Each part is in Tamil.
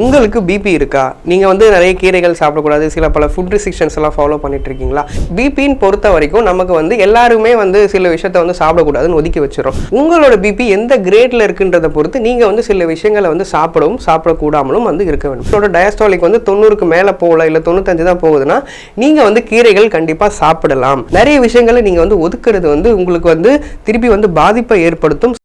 உங்களுக்கு பிபி இருக்கா? நீங்கள் வந்து நிறைய கீரைகள் சாப்பிடக்கூடாது சில பல ஃபுட் ரிஸ்ட்ரிக்ஷன்ஸ் எல்லாம் ஃபாலோ பண்ணிட்டு இருக்கீங்களா பிபின்னு பொறுத்த வரைக்கும் நமக்கு வந்து எல்லாருமே வந்து சில விஷயத்த வந்து சாப்பிடக்கூடாதுன்னு ஒதுக்கி வச்சிடும் உங்களோட பிபி எந்த கிரேட்ல இருக்குன்றதை பொறுத்து நீங்கள் வந்து சில விஷயங்களை வந்து சாப்பிடவும் சாப்பிடக்கூடாமலும் வந்து இருக்க வேண்டும். உங்களோட டயஸ்டாலிக் வந்து தொண்ணூறுக்கு மேலே போகல இல்லை தொண்ணூத்தஞ்சு தான் போகுதுன்னா நீங்கள் வந்து கீரைகள் கண்டிப்பாக சாப்பிடலாம். நிறைய விஷயங்களை நீங்கள் வந்து ஒதுக்குறது வந்து உங்களுக்கு வந்து திருப்பி வந்து பாதிப்பை ஏற்படுத்தும்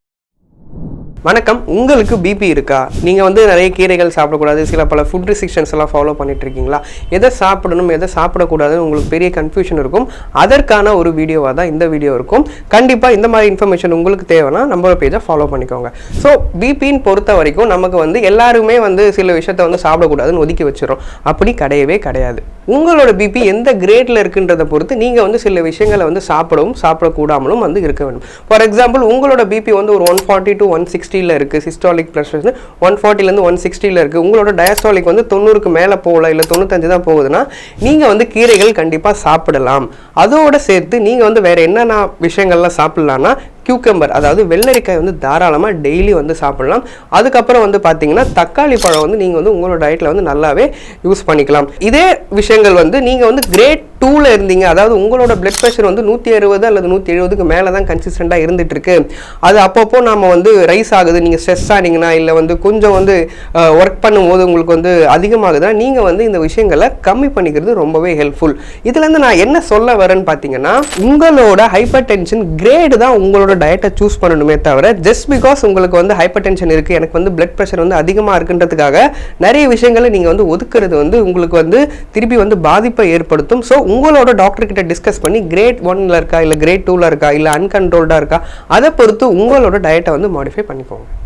வணக்கம். உங்களுக்கு பிபி இருக்கா? நீங்கள் வந்து நிறைய கீரைகள் சாப்பிடக்கூடாது. சில பல ஃபுட் ரிஸ்ட்ரிக்ஷன்ஸ் எல்லாம் ஃபாலோ பண்ணிட்டு இருக்கீங்களா எதை சாப்பிடணும் எதை சாப்பிடக்கூடாதுன்னு உங்களுக்கு பெரிய கன்ஃபியூஷன் இருக்கும். அதற்கான ஒரு வீடியோவாக தான் இந்த வீடியோ இருக்கும். கண்டிப்பாக இந்த மாதிரி இன்ஃபர்மேஷன் உங்களுக்கு தேவைன்னா நம்ம பேஜை ஃபாலோ பண்ணிக்கோங்க. ஸோ பிபின்னு பொறுத்த வரைக்கும் நமக்கு வந்து எல்லாருமே வந்து சில விஷயத்த வந்து சாப்பிடக்கூடாதுன்னு ஒதுக்கி வச்சிடும் அப்படி கிடையவே கிடையாது. உங்களோட பிபி எந்த கிரேட்ல இருக்குன்றதை பொறுத்து நீங்கள் வந்து சில விஷயங்களை வந்து சாப்பிடவும் சாப்பிடக்கூடாமலும் வந்து இருக்க வேண்டும். ஃபார் எக்ஸாம்பிள் உங்களோட பிபி வந்து ஒரு ஒன் ஃபார்ட்டி டு ஒன் சிக்ஸ்டியில் இருக்குது சிஸ்டாலிக் ப்ளஸ் ஒன் ஃபார்ட்டிலேருந்து ஒன் சிக்ஸ்டியில் இருக்குது உங்களோட டயஸ்டாலிக் வந்து தொண்ணூறுக்கு மேலே போகல இல்லை தொண்ணூத்தஞ்சு தான் போகுதுன்னா நீங்கள் வந்து கீரைகள் கண்டிப்பாக சாப்பிடலாம். அதோட சேர்த்து நீங்கள் வந்து வேறு என்னென்ன விஷயங்கள்லாம் சாப்பிட்லான்னா கியூக்கம்பர் அதாவது வெள்ளரிக்காய் வந்து தாராளமாக டெய்லி வந்து சாப்பிடலாம். அதுக்கப்புறம் வந்து பார்த்தீங்கன்னா தக்காளி பழம் வந்து நீங்கள் வந்து உங்களோட டயட்டில் வந்து நல்லாவே யூஸ் பண்ணிக்கலாம். இதே விஷயங்கள் வந்து நீங்கள் வந்து கிரேட் டூவில் இருந்தீங்க. அதாவது உங்களோட பிளட் ப்ரெஷர் வந்து நூற்றி அறுபது அல்லது நூற்றி எழுபதுக்கு மேலே தான் கன்சிஸ்டண்ட்டாக இருந்துட்டு இருக்கு அது அப்பப்போ நம்ம வந்து ரைஸ் ஆகுது. நீங்கள் ஸ்ட்ரெஸ் ஆனீங்கன்னா இல்லை வந்து கொஞ்சம் வந்து ஒர்க் பண்ணும்போது உங்களுக்கு வந்து அதிகமாகுதுன்னா நீங்கள் வந்து இந்த விஷயங்களை கம்மி பண்ணிக்கிறது ரொம்பவே ஹெல்ப்ஃபுல் இதுலேருந்து நான் என்ன சொல்ல வரேன்னு பார்த்தீங்கன்னா உங்களோட ஹைப்பர் டென்ஷன் கிரேடு தான் உங்களோட டயட்டை சூஸ் பண்ணணுமே தவிர ஜஸ்ட் பிகாஸ் உங்களுக்கு வந்து ஹைப்பர் டென்ஷன் இருக்குது எனக்கு வந்து பிளட் ப்ரெஷர் வந்து அதிகமாக இருக்குன்றதுக்காக நிறைய விஷயங்களை நீங்கள் வந்து ஒதுக்குறது வந்து உங்களுக்கு வந்து திருப்பி வந்து பாதிப்பை ஏற்படுத்தும். ஸோ உங்களோட டாக்டர்கிட்ட டிஸ்கஸ் பண்ணி கிரேட் ஒன்ல இருக்கா இல்லை கிரேட் டூவில் இருக்கா இல்லை அன்கண்ட்ரோல்டாக இருக்கா அதை பொறுத்து உங்களோட டயட்டை வந்து மாடிஃபை பண்ணிக்கோங்க.